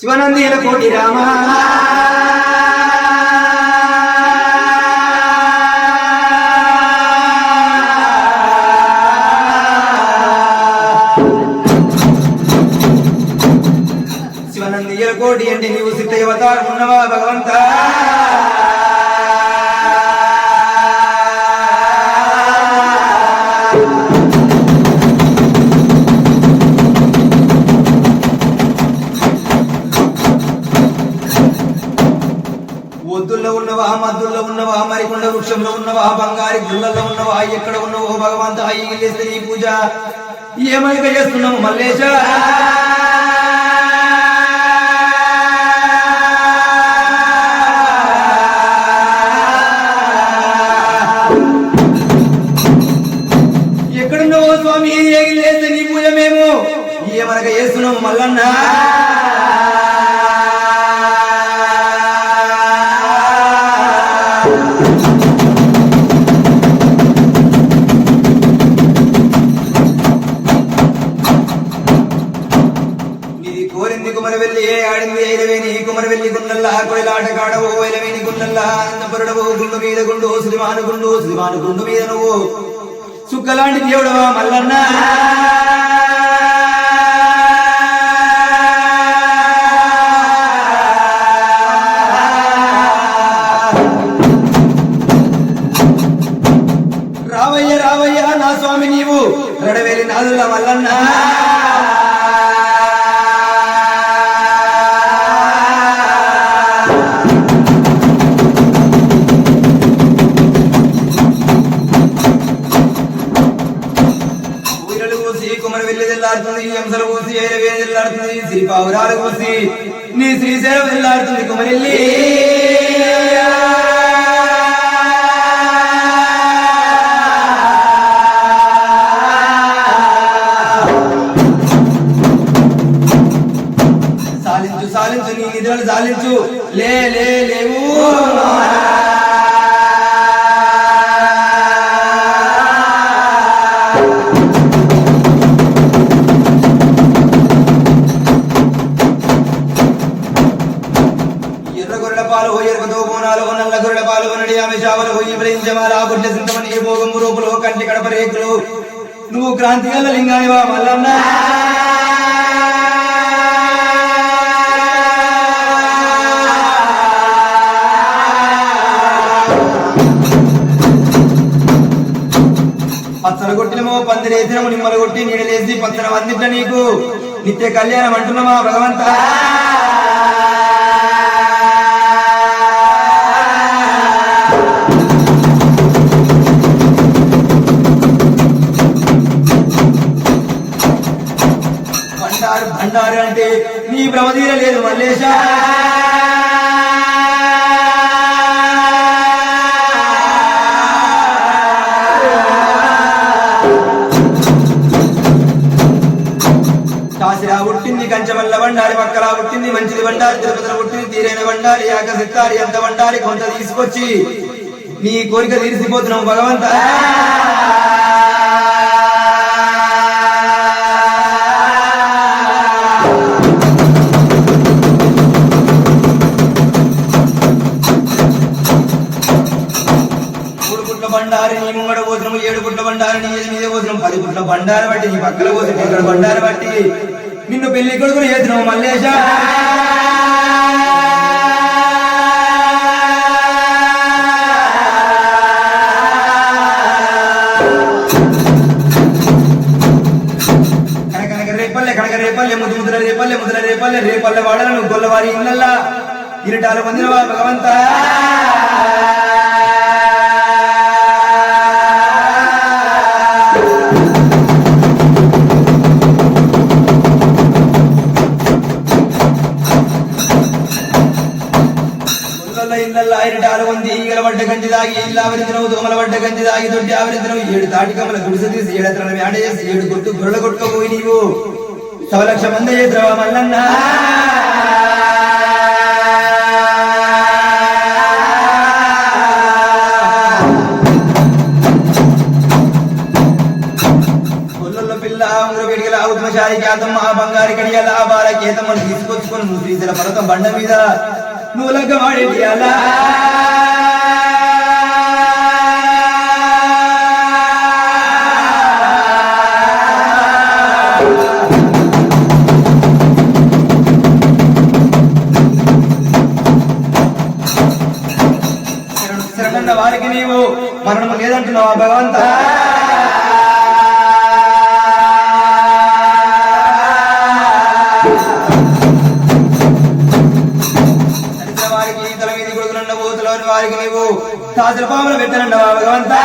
శివనందిల కోటి రామ. శివనందిల కోటి అంటే నీవు సిద్ధవతారం ఉన్నవా భగవంతా? ఒద్దుల్లో ఉన్నవా మద్దుల్లో ఉన్నవా మరికొండ వృక్షంలో ఉన్నవా బంగారి గుళ్ళల్లో ఉన్నవా ఎక్కడ ఉన్నవో భగవంత ఇల్లేస్తే నీ పూజ. ఏమైక చేస్తున్నాము మల్లేశ? ఎక్కడున్నావో స్వామి ఏగిలేస్తే నీ పూజ మేము? ఏమనక చేస్తున్నాము మల్లన్నా? కోరింది కుమర వెళ్ళి ఆడింది ఐరవేని కుమర వెళ్ళి గుండల్లా కొయిలాట కాడవో ఐరవేని గుండల్లా అన్నపరుడవో గుండు మీద గుండు శ్రీమాను గుండు శ్రీమాను గుండు మీద నువ్వు సుక్కలాంటి దేవుడవా మల్లన్న రావయ్య రావయ్య నా స్వామి నీవు రడవేలి నాదుల మల్లన్న కూసి కుమర వెళ్ళి తెల్లాడుతుంది ఎంసలు కూసి ఏరవే తెల్లాడుతుంది శ్రీ పావురాలు కూసి నీ శ్రీశైలం తెల్లాడుతుంది కుమరెల్లి సాలించు సాలించు నీ నిధులను సాలించు లే లే లేవు పాలు ఓ నడి ఆమె సింతమని కంటి కడప రేకులు. నువ్వు క్రాంతి గల లింగానివా మల్లన్న? పచ్చల కొట్టినమో పందిరేసినము నిమ్మలు కొట్టి నీడలేసి పచ్చన వందిట్ల నీకు. నిత్య కళ్యాణం అంటున్నామా భగవంతా? బండారు బండారు అంటే నీ భ్రమదీర లేదు మల్లేశ. కాసిరా పుట్టింది కంచమల్ల బండారి పక్కలా పుట్టింది మంచిది బండారి తిరుపతిలో పుట్టింది తీరైన బండారి ఆకసిత్తారి ఎంత బండారి కొంత తీసుకొచ్చి నీ కోరిక తీర్చిపోతున్నావు భగవంతా. బండారి నీ ముంగడ పోతున్నాము ఏడు పుట్ల బండారి నీ మీద పోతున్నాం పది పుట్ల బండారు బట్టి నీ పక్కన పోసి ఇక్కడ బండారు బట్టి నిన్ను పెళ్ళి కొడుకులు చేస్తున్నావు మల్లేశ. కనకనక రేపల్లె కనక రేపల్లె ముద్దు ముద్ర రేపల్లె ముద్ర రేపల్లె రేపల్లె వాడలను గొల్లవారి ఇళ్ళల్లా. ఇరటాలు పొందిన భగవంత. ಇಲ್ಲ ఇళ్ళల్లో ಎರಡು పొంది ఈగల పడ్డ గంజి దాగి ఇల్లు ఆవరించినవు దోమల పడ్డ గంజి దాగి దొడ్డి ఆవరించినవు. ఏడు తాటి కమ్మల గుడిసె తీసి ఏడత్రల వేడ చేసి ఏడు కొట్టు గొర్రెల కొట్టుకోపోయి బాల కేతమ్మను తీసుకొచ్చుకొని శ్రీశైల పర్వతం బండ మీద నువ్వు లగ్గమాడేటి వారికి నీవు మరణము లేదంటున్నావా భగవంతా? వారికి తాజల పాములు పెట్టనన్నవా భగవంతా?